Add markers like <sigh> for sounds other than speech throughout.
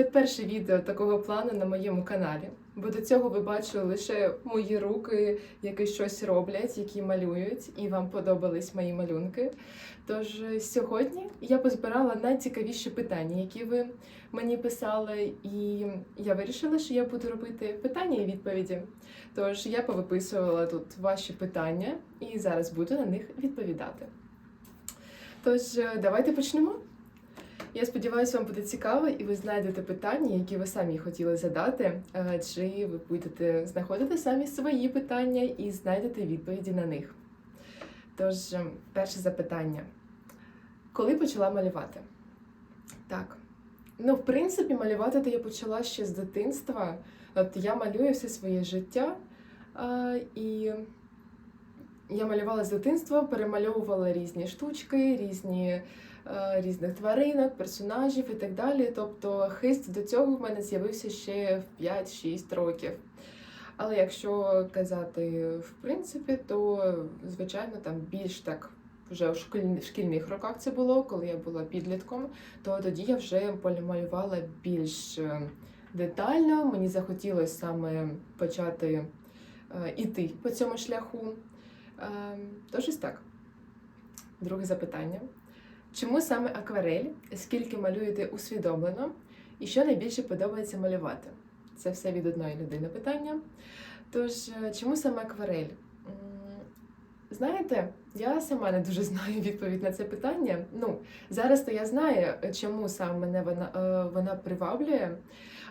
Це перше відео такого плану на моєму каналі, бо до цього ви бачили лише мої руки, які щось роблять, які малюють, і вам подобались мої малюнки. Тож е, сьогодні я позбирала найцікавіші питання, які ви мені писали, і я вирішила, що я буду робити питання і відповіді. Тож я повиписувала тут ваші питання і зараз буду на них відповідати. Тож, е, давайте почнемо. Я сподіваюся, вам буде цікаво, і ви знайдете питання, які ви самі хотіли задати, е, чи ви будете знаходити самі свої питання і знайдете відповіді на них. Тож, е, перше запитання: коли почала малювати? Так. Ну, в принципі, малювати то я почала ще з дитинства. От я малюю все своє життя, і я малювала з дитинства, перемальовувала різні штучки, різні різних тваринок, персонажів і так далі. Тобто хист до цього в мене з'явився ще в 5-6 років. Але якщо казати в принципі, то звичайно там більш так вже у шкільних, роках це було, коли я була підлітком, то тоді я вже малювала більш е, детально. Мені захотілося саме почати е, іти по цьому шляху. Е, Тож ось так. Друге запитання. Чому саме акварель? Скільки малюєте усвідомлено? І що найбільше подобається малювати? Це все від одної людини питання. Тож, е, чому саме акварель? Знаєте, я сама не дуже знаю <laughs> відповідь на це питання. Ну, зараз то я знаю, чому саме мене вона, е, вона приваблює,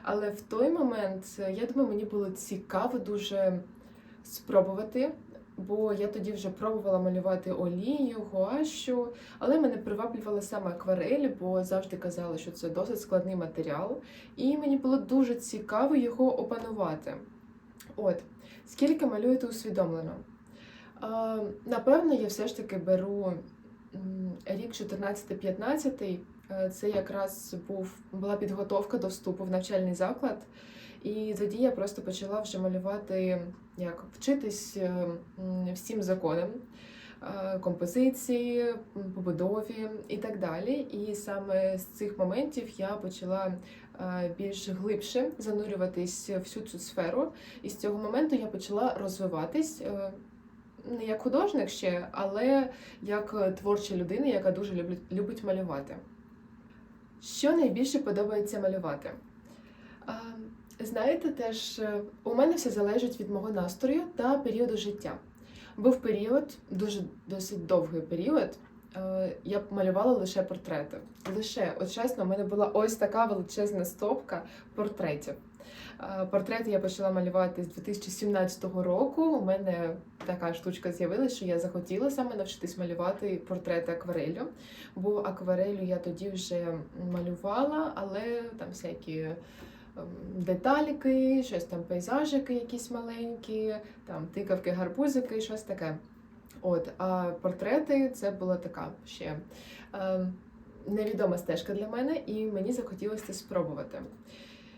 але в той момент, е, я думаю, мені було цікаво дуже спробувати бо я тоді вже пробувала малювати олію, гуашу, але мене приваблювала саме акварель, бо завжди казали, що це досить складний матеріал, і мені було дуже цікаво його опанувати. От, скільки малюєте усвідомлено? А, напевно, я все ж таки беру рік 14-15. Е, Це якраз був була підготовка до вступу в навчальний заклад. І тоді я просто почала вже малювати, як вчитись е, всім законам е, композиції, побудові і так далі. І саме з цих моментів я почала е, більш глибше занурюватись всю цю сферу. І з цього моменту я почала розвиватись. Не як художник ще, але як творча людина, яка дуже любить, любить малювати. Що найбільше подобається малювати? Знаєте, теж е, у мене все залежить від мого настрою та періоду життя. Був період, дуже досить довгий період. е, Я малювала лише портрети. Лише, от чесно, у мене була ось така величезна стопка портретів. Е, Портрети я почала малювати з 2017 року. У мене така штучка з'явилася, що я захотіла саме навчитись малювати портрети акварелью. Бо акварелью я тоді вже малювала, але там всякі деталіки, щось там пейзажики якісь маленькі, там тикавки, гарбузики, щось таке. От, а портрети це була така ще е, невідома стежка для мене, і мені захотілося це спробувати.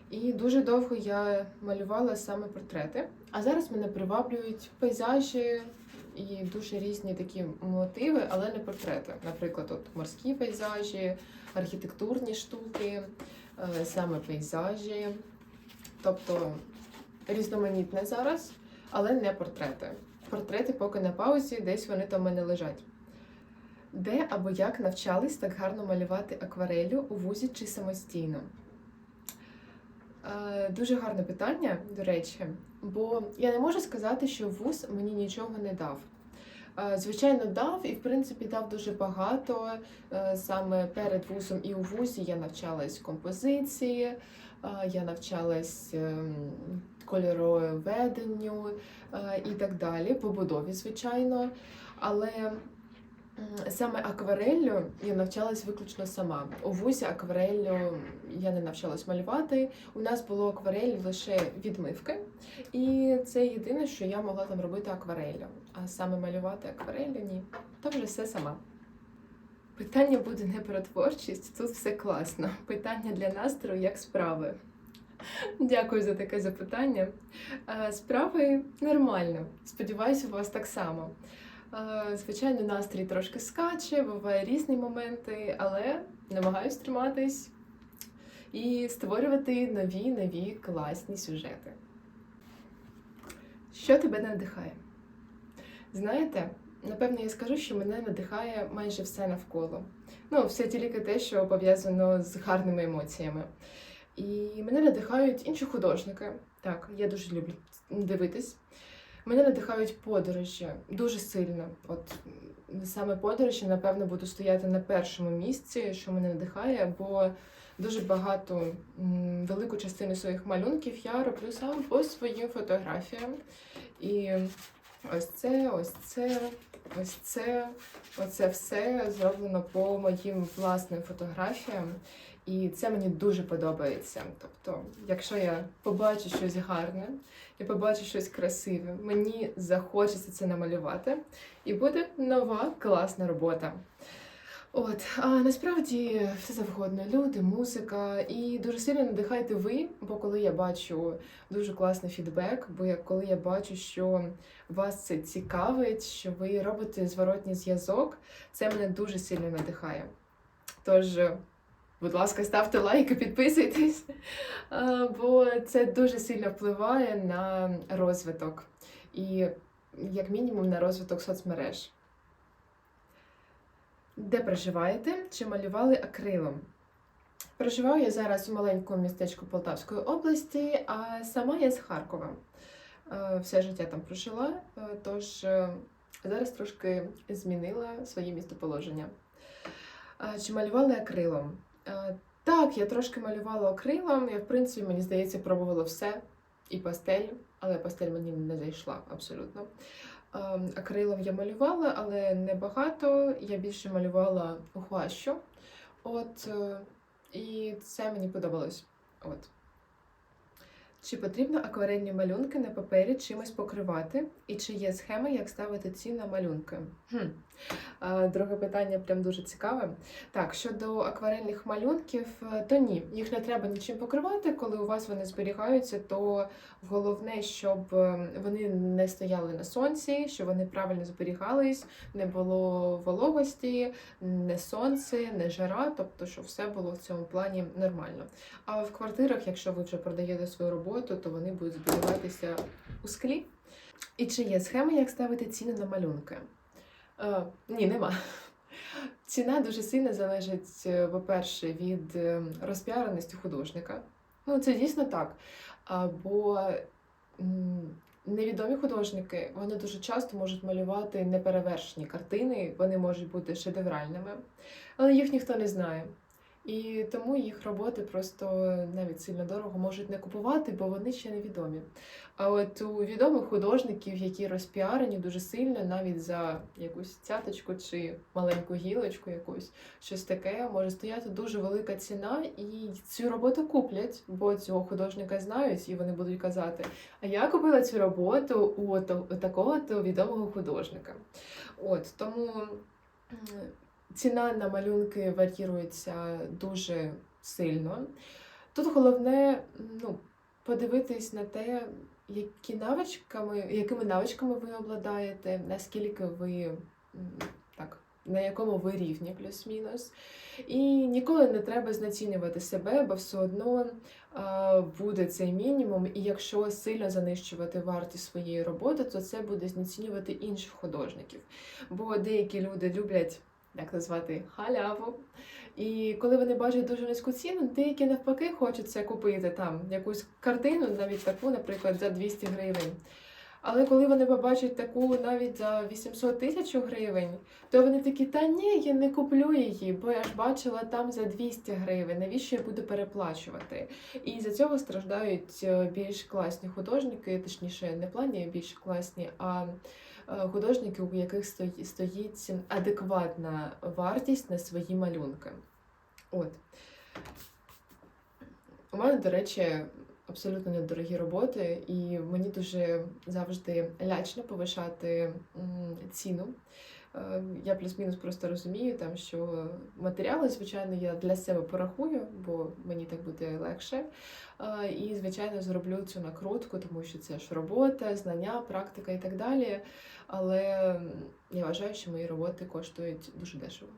І дуже довго я малювала саме портрети, а зараз мене приваблюють пейзажі і дуже різні такі мотиви, але не портрети. Наприклад, от морські пейзажі, архітектурні штуки, саме пейзажі. Тобто різноманітне зараз, але не портрети. Портрети поки на паузі, десь вони там мене лежать. Де або як навчались так гарно малювати акварелю у вузі чи самостійно? Е, Дуже гарне питання, до речі, бо я не можу сказати, що вуз мені нічого не дав. Е, Звичайно, дав і в принципі дав дуже багато. Е, Саме перед вузом і у вузі я навчалась композиції, е, я навчалась ем, кольороведенню і так далі, побудові, звичайно. Але саме аквареллю я навчалась виключно сама. У вузі аквареллю я не навчалась малювати. У нас було акварель лише відмивки, і це єдине, що я могла там робити аквареллю. А саме малювати аквареллю ні. То вже все сама. Питання буде не про творчість, тут все класно. Питання для настрою, як справи. Дякую за таке запитання. Е, Справи нормально. Сподіваюся, у вас так само. Звичайно, настрій трошки скаче, буває різні моменти, але намагаюсь триматись і створювати нові нові класні сюжети. Що тебе надихає? Знаєте, напевно, я скажу, що мене надихає майже все навколо. Ну, все тільки те, що пов'язано з гарними емоціями. І мене надихають інші художники. Так, я дуже люблю дивитись. Мене надихають подорожі дуже сильно. От саме подорожі, напевно, буду стояти на першому місці, що мене надихає, бо дуже багато велику частину своїх малюнків я роблю саме по своїм фотографіям. І ось це, ось це, ось це, оце все зроблено по моїм власним фотографіям. І це мені дуже подобається. Тобто, якщо я побачу щось гарне, я побачу щось красиве, мені захочеться це намалювати, і буде нова класна робота. От, а насправді все завгодно. Люди, музика, і дуже сильно надихайте ви, бо коли я бачу дуже класний фідбек, бо коли я бачу, що вас це цікавить, що ви робите зворотній зв'язок, це мене дуже сильно надихає. Тож, будь ласка, ставте лайк і підписуйтесь, бо це дуже сильно впливає на розвиток і, як мінімум, на розвиток соцмереж. Де проживаєте? Чи малювали акрилом? Проживаю я зараз у маленькому містечку Полтавської області, а сама я з Харкова. Е, Все життя там прожила, е, тож е, зараз трошки змінила своє містоположення. Чи малювали акрилом? Так, я трошки малювала акрилом. Я, в принципі, мені здається, пробувала все і пастель, але пастель мені не зайшла абсолютно. Ем, Акрилом я малювала, але не багато. Я більше малювала гуашю. От, е, і це мені подобалось. От. Чи потрібно акварельні малюнки на папері чимось покривати? І чи є схеми, як ставити ці на малюнки? Хм. А, Друге питання прям дуже цікаве. Так, щодо акварельних малюнків, е, то ні, їх не треба нічим покривати. Коли у вас вони зберігаються, то головне, щоб е, вони не стояли на сонці, щоб вони правильно зберігались, не було вологості, не сонце, не жара, тобто, щоб все було в цьому плані нормально. А в квартирах, якщо ви вже продаєте свою роботу, то вони будуть зберігатися у склі. І чи є схема, як ставити ціни на малюнки? Е, ні, нема. <laughs> Ціна дуже сильно залежить, е, по-перше, від е, розпіареності художника. Ну, це дійсно так. Бо невідомі художники вони дуже часто можуть малювати неперевершені картини, вони можуть бути шедевральними, але їх ніхто не знає. І тому їх роботи просто навіть сильно дорого можуть не купувати, бо вони ще невідомі. А от у відомих художників, які розпіарені дуже сильно, навіть за якусь цяточку чи маленьку гілочку, якусь щось таке, може стояти дуже велика ціна, і цю роботу куплять, бо цього художника знають, і вони будуть казати: А я купила цю роботу у то- у такого-то відомого художника. От тому. Ціна на малюнки варіюється дуже сильно. Тут головне ну, подивитись на те, які навичками, якими навичками ви обладаєте, наскільки ви так, на якому ви рівні, плюс-мінус. І ніколи не треба знецінювати себе, бо все одно буде цей мінімум. І якщо сильно занищувати вартість своєї роботи, то це буде знецінювати інших художників. Бо деякі люди люблять як назвати халяву. І коли вони бачать дуже низьку ціну, деякі навпаки хочуть купити там якусь картину, навіть таку, наприклад, за 200 гривень. Але коли вони побачать таку навіть за 800 тисяч гривень, то вони такі, та ні, я не куплю її, бо я ж бачила там за 200 гривень, навіщо я буду переплачувати? І за цього страждають е, більш класні художники, точніше, не плані більш класні, а е, художники, у яких стоїть адекватна вартість на свої малюнки. От. У мене, до речі, абсолютно недорогі роботи, і мені дуже завжди лячно повишати ціну. Е, Я плюс-мінус просто розумію, там, що матеріали, звичайно, я для себе порахую, бо мені так буде легше. Е, І, звичайно, зроблю цю накрутку, тому що це ж робота, знання, практика і так далі. Але я вважаю, що мої роботи коштують дуже дешево.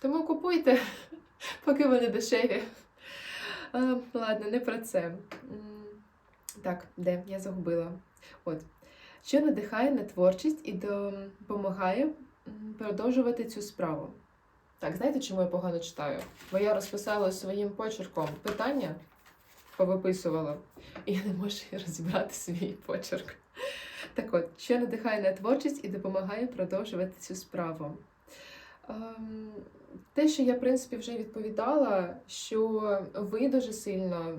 Тому купуйте, <laughs> поки вони дешеві. Ладно, не про це. Так, де? Я загубила. От. Що надихає на творчість і допомагає продовжувати цю справу? Так, знаєте, чому я погано читаю? Бо я розписала своїм почерком питання, повиписувала, і я не можу розібрати свій почерк. Так от, що надихає на творчість і допомагає продовжувати цю справу? Ем, те, що я, в принципі, вже відповідала, що ви дуже сильно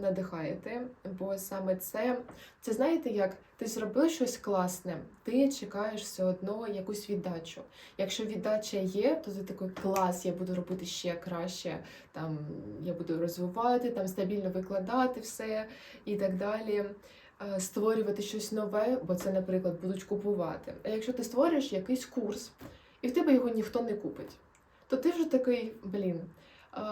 надихаєте, бо саме це, це знаєте, як ти зробив щось класне, ти чекаєш все одно якусь віддачу. Якщо віддача є, то ти такий клас, я буду робити ще краще, там я буду розвивати, там стабільно викладати все і так далі. Е, Створювати щось нове, бо це, наприклад, будуть купувати. А якщо ти створюєш якийсь курс, і в тебе його ніхто не купить, то ти вже такий, блін.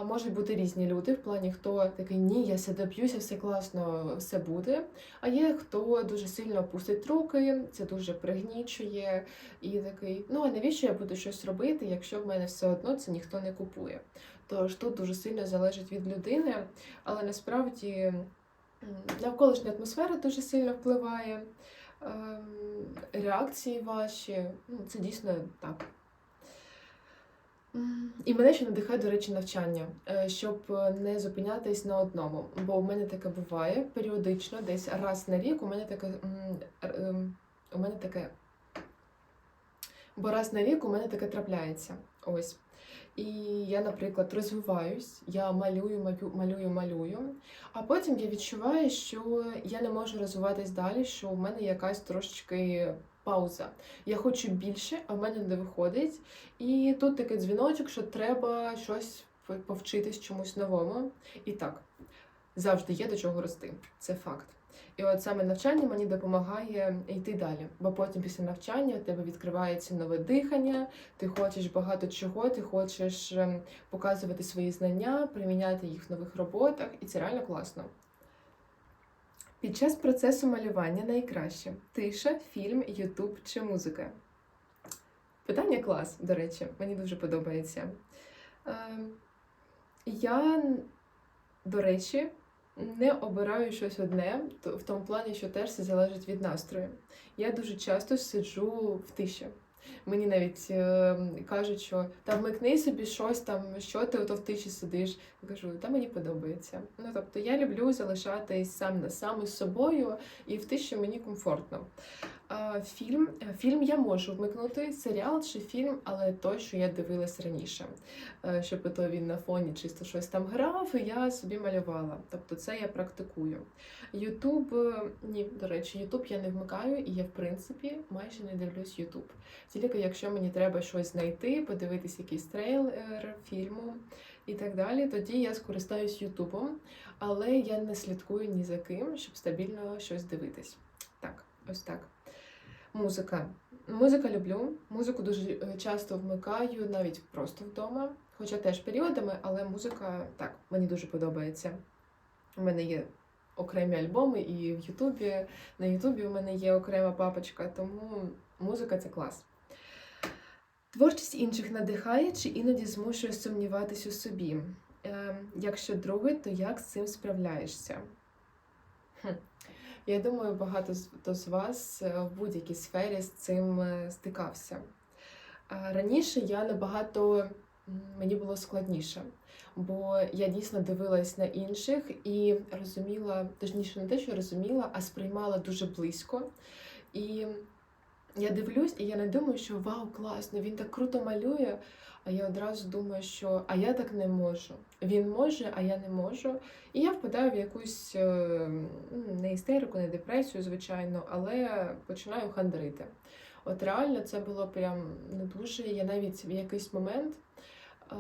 Можуть бути різні люди, в плані хто такий ні, я все доб'юся, все класно, все буде. А є хто дуже сильно опустить руки, це дуже пригнічує, і такий, ну а навіщо я буду щось робити, якщо в мене все одно це ніхто не купує. Тож тут дуже сильно залежить від людини, але насправді навколишня атмосфера дуже сильно впливає. ем, Реакції ваші, ну це дійсно так. І мене ще надихає, до речі, навчання, е, щоб е, не зупинятись на одному. Бо в мене таке буває періодично, десь раз на рік у мене таке. ем, У мене таке. Бо раз на рік у мене таке трапляється. Ось. І я, наприклад, розвиваюсь, я малюю, малю- малюю, малюю, а потім я відчуваю, що я не можу розвиватись далі, що у мене якась трошечки пауза. Я хочу більше, а в мене не виходить. І тут такий дзвіночок, що треба щось по- повчитись чомусь новому. І так, завжди є до чого рости. Це факт. І от саме навчання мені допомагає йти далі. Бо потім після навчання у тебе відкривається нове дихання, ти хочеш багато чого, ти хочеш ем, показувати свої знання, приміняти їх в нових роботах, і це реально класно. Під час процесу малювання найкраще тиша, фільм, ютуб чи музика. Питання клас, до речі, мені дуже подобається. Ем, Я, до речі, не обираю щось одне, в тому плані, що теж це залежить від настрою. Я дуже часто сиджу в тиші. Мені навіть е, кажуть, що там вмикни собі щось там, що ти ото в тиші сидиш. Я кажу, та мені подобається. Ну тобто я люблю залишатись сам на сам із собою, і в тиші мені комфортно. Фільм, фільм я можу вмикнути, серіал чи фільм, але той, що я дивилась раніше. Е, Щоб то він на фоні чисто щось там грав, я собі малювала. Тобто це я практикую. Ютуб, е, ні, до речі, Ютуб я не вмикаю, і я, в принципі, майже не дивлюсь Ютуб. Тільки якщо мені треба щось знайти, подивитись якийсь трейлер фільму і так далі, тоді я скористаюсь Ютубом, але я не слідкую ні за ким, щоб стабільно щось дивитись. Так, ось так. Музика. Музика люблю. Музику дуже е, часто вмикаю, навіть просто вдома. Хоча теж періодами, але музика так, мені дуже подобається. У мене є окремі альбоми, і в Ютубі, на Ютубі у мене є окрема папочка, тому музика це клас. Творчість інших надихає чи іноді змушує сумніватись у собі. Е, якщо друге, то як з цим справляєшся? Хм. Я думаю, багато хто з вас е, в будь-якій сфері з цим е, стикався. Раніше я набагато мені було складніше, бо я дійсно дивилась на інших і розуміла, точніше, не те, що розуміла, а сприймала дуже близько. І я дивлюсь, і я не думаю, що вау, класно, він так круто малює. А я одразу думаю, що а я так не можу. Він може, а я не можу. І я впадаю в якусь е, не істерику, не депресію, звичайно, але починаю хандрити. От реально це було прям не дуже. Я навіть в якийсь момент е,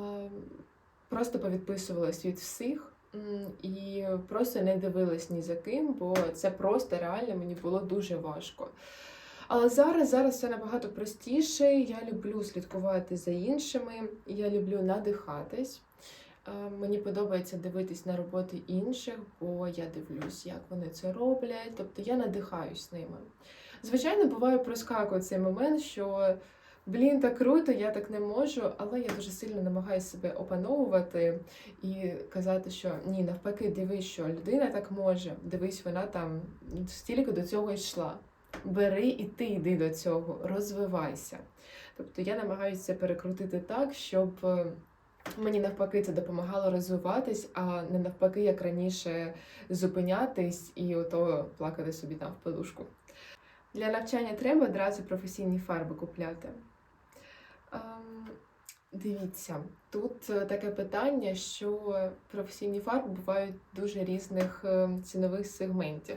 просто повідписувалась від всіх. І просто не дивилась ні за ким, бо це просто реально мені було дуже важко. Але зараз, зараз все набагато простіше. Я люблю слідкувати за іншими, я люблю надихатись. Е, Мені подобається дивитись на роботи інших, бо я дивлюсь, як вони це роблять. Тобто я надихаюсь ними. Звичайно, буває проскакує цей момент, що блін, так круто, я так не можу, але я дуже сильно намагаюся себе опановувати і казати, що ні, навпаки, дивись, що людина так може. Дивись, вона там стільки до цього йшла. Бери і ти йди до цього, розвивайся. Тобто я намагаюся перекрутити так, щоб е, мені навпаки це допомагало розвиватись, а не навпаки, як раніше, зупинятись і ото плакати собі там в подушку. Для навчання треба одразу професійні фарби купляти. Ем, дивіться, тут е, таке питання, що професійні фарби бувають дуже різних е, цінових сегментів.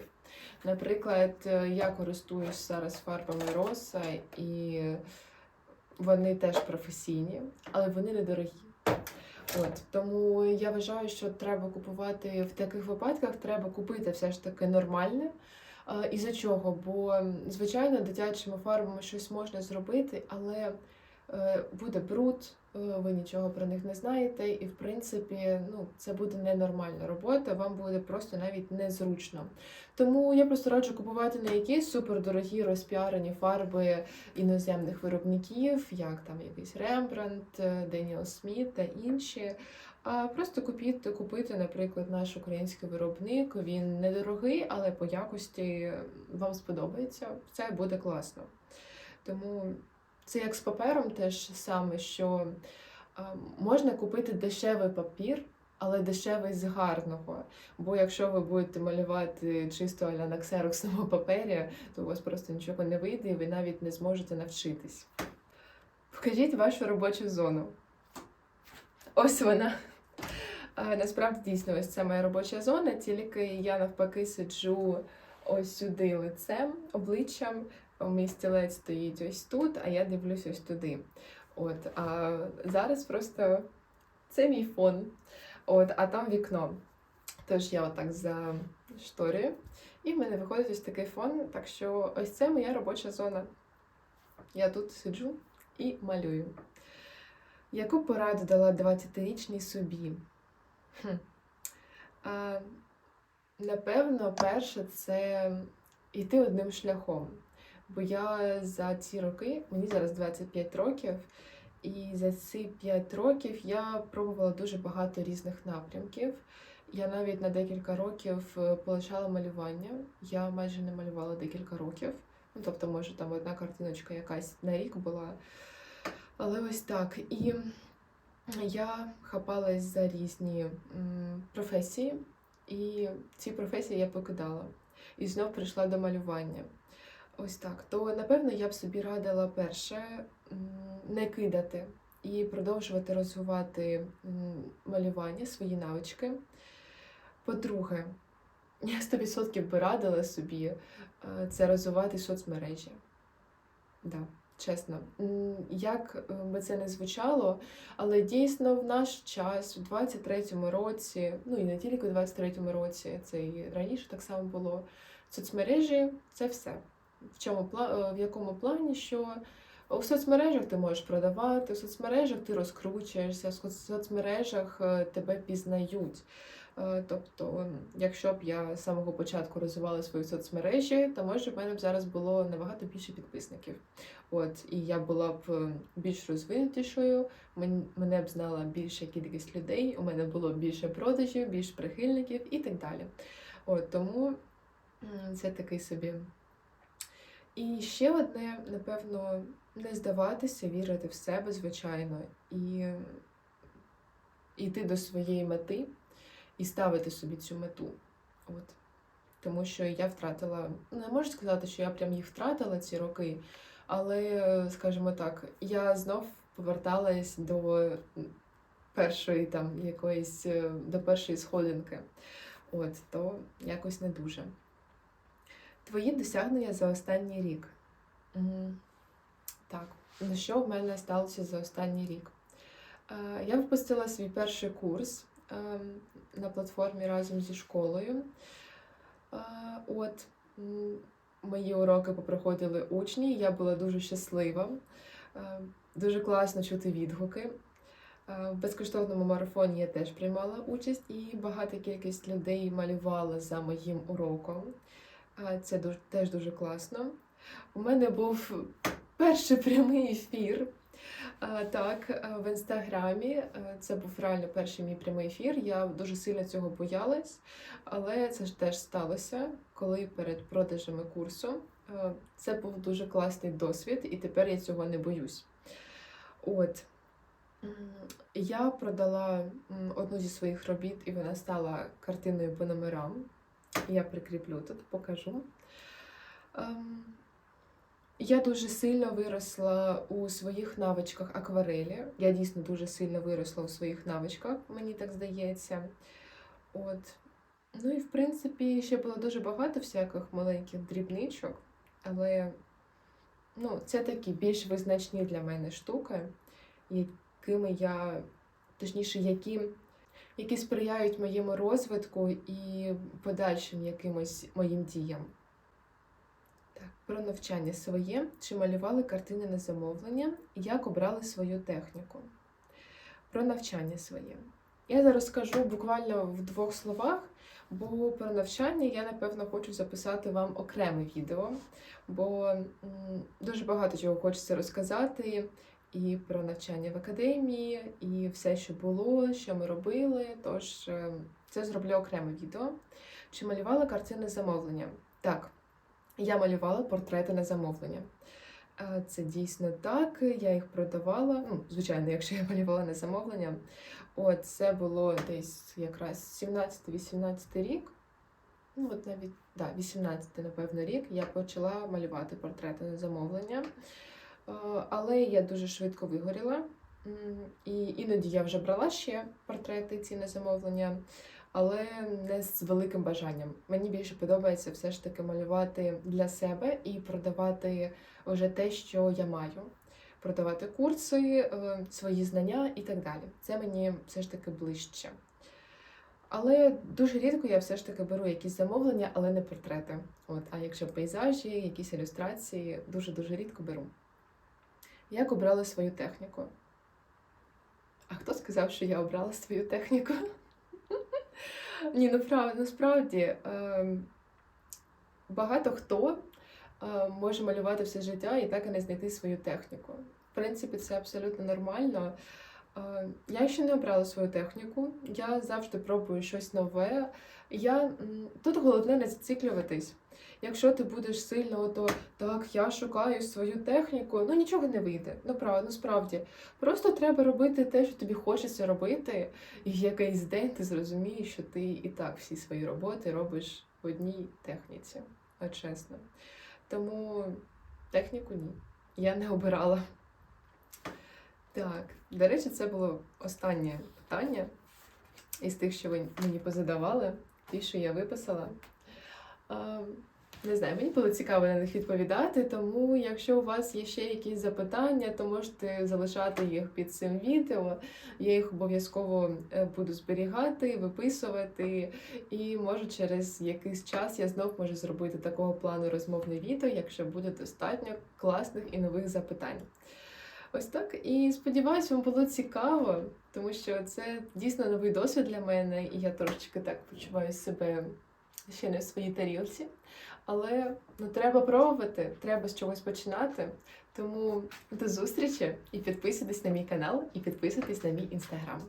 Наприклад, е, я користуюсь зараз фарбами Роса, і вони теж професійні, але вони недорогі. От тому я вважаю, що треба купувати в таких випадках, треба купити все ж таки нормальне. І за чого? Бо, звичайно, дитячими фарбами щось можна зробити, але е, буде бруд, ви нічого про них не знаєте, і в принципі, ну, це буде ненормальна робота, вам буде просто навіть незручно. Тому я просто раджу купувати не якісь супердорогі розпіарені фарби іноземних виробників, як там якийсь Рембрандт, Деніел Сміт та інші. А просто купіть, купити, наприклад, наш український виробник. Він недорогий, але по якості вам сподобається. Це буде класно. Тому це як з папером теж саме, що а, можна купити дешевий папір, але дешевий з гарного. Бо якщо ви будете малювати чисто аля на ксероксному <laughs> папері, то у вас просто нічого не вийде, і ви навіть не зможете навчитись. Вкажіть вашу робочу зону. Ось вона. Насправді дійсно ось це моя робоча зона, тільки я навпаки сиджу ось сюди лицем, обличчям. Мій стілець стоїть ось тут, а я дивлюсь ось туди. От, а зараз просто це мій фон. От, а там вікно. Тож я отак зашторюю, і в мене виходить ось такий фон. Так що ось це моя робоча зона. Я тут сиджу і малюю. Яку пораду дала 20-річній собі? Хм. А, напевно, перше це йти одним шляхом. Бо я за ці роки, мені зараз 25 років, і за ці 5 років я пробувала дуже багато різних напрямків. Я навіть на декілька років е, полишала малювання. Я майже не малювала декілька років. Ну, тобто, може, там одна картиночка якась на рік була. Але ось так. І я хапалась за різні професії, і ці професії я покидала. І знов прийшла до малювання. Ось так. То напевно я б собі радила перше не кидати і продовжувати розвивати малювання, свої навички. По-друге, я 100% би радила собі е, це розвивати соцмережі. Да, чесно. Як е, би це не звучало, але дійсно в наш час, в 23-му році, ну і не тільки в 23-му році, це і раніше так само було. Соцмережі це все. В чому е, в якому плані, що у соцмережах ти можеш продавати, у соцмережах ти розкручуєшся, в соцмережах е, тебе пізнають. Е, Тобто, якщо б я з самого початку розвивала свої соцмережі, то може в мене б зараз було набагато більше підписників. От і я була б більш розвинутішою, мене б знала більша кількість людей, у мене було більше продажів, більш прихильників і так далі. От тому це такий собі. І ще одне, напевно, не здаватися, вірити в себе, звичайно, і йти до своєї мети і ставити собі цю мету. От. Тому що я втратила, не можу сказати, що я прям їх втратила ці роки, але, скажімо так, я знов поверталась до першої там якоїсь, до першої сходинки. От, то якось не дуже. Твої досягнення за останній рік. Так, ну що в мене сталося за останній рік? Е, Я випустила свій перший курс ем, на платформі разом зі школою. Е, От мої уроки попроходили учні, я була дуже щаслива. Е, Дуже класно чути відгуки. В безкоштовному марафоні я теж приймала участь, і багата кількість людей малювала за моїм уроком. Це дуже, теж дуже класно. У мене був перший прямий ефір. Так, е, в інстаграмі Е, це був реально перший мій прямий ефір. Я дуже сильно цього боялась, але це ж теж сталося, коли перед продажами курсу. Е, Це був дуже класний досвід, і тепер я цього не боюсь. От. Я продала одну зі своїх робіт, і вона стала картиною по номерам. Я прикріплю тут, покажу. Ем, Я дуже сильно виросла у своїх навичках акварелі. Я дійсно дуже сильно виросла у своїх навичках, мені так здається. От. Ну і в принципі ще було дуже багато всяких маленьких дрібничок, але ну, це такі більш визначні для мене штуки, якими я, точніше, які, які сприяють моєму розвитку і подальшим якимось моїм діям. Так, про навчання своє. Чи малювали картини на замовлення? Як обрали свою техніку? Про навчання своє. Я зараз скажу буквально в двох словах, бо про навчання я, напевно, хочу записати вам окреме відео, бо дуже багато чого хочеться розказати і про навчання в академії, і все, що було, що ми робили. Тож е, це зроблю окреме відео. Чи малювала картини замовлення? Так, я малювала портрети на замовлення. Е, Це дійсно так. Я їх продавала. Ну, звичайно, якщо я малювала на замовлення. От це було десь якраз 17-18 рік. Ну, от навіть да, 18, напевно, рік я почала малювати портрети на замовлення. Е, Але я дуже швидко вигоріла. І іноді я вже брала ще портрети ці на замовлення, але не з великим бажанням. Мені більше подобається все ж таки малювати для себе і продавати вже те, що я маю. Продавати курси, е, свої знання і так далі. Це мені все ж таки ближче. Але дуже рідко я все ж таки беру якісь замовлення, але не портрети. От, а якщо пейзажі, якісь ілюстрації, дуже-дуже рідко беру. Як обрала свою техніку? А хто сказав, що я обрала свою техніку? <laughs> Ні, ну насправді ем, багато хто е, може малювати все життя і так і не знайти свою техніку. В принципі, це абсолютно нормально. Е, Я ще не обрала свою техніку, я завжди пробую щось нове. Я, тут головне не зациклюватись. Якщо ти будеш сильно ото так, я шукаю свою техніку, ну нічого не вийде. Ну правда, ну справді. Просто треба робити те, що тобі хочеться робити, і в якийсь день ти зрозумієш, що ти і так всі свої роботи робиш в одній техніці. От чесно. Тому техніку ні. Я не обирала. Так, до речі, це було останнє питання із тих, що ви мені позадавали, ті, що я виписала. Не знаю, мені було цікаво на них відповідати, тому якщо у вас є ще якісь запитання, то можете залишати їх під цим відео. Я їх обов'язково е, буду зберігати, виписувати, і може через якийсь час я знов можу зробити такого плану розмовне відео, якщо буде достатньо класних і нових запитань. Ось так. І сподіваюся, вам було цікаво, тому що це дійсно новий досвід для мене, і я трошечки так почуваю себе ще не в своїй тарілці. Але ну, треба пробувати, треба з чогось починати. Тому до зустрічі і підписуйтесь на мій канал, і підписуйтесь на мій інстаграм.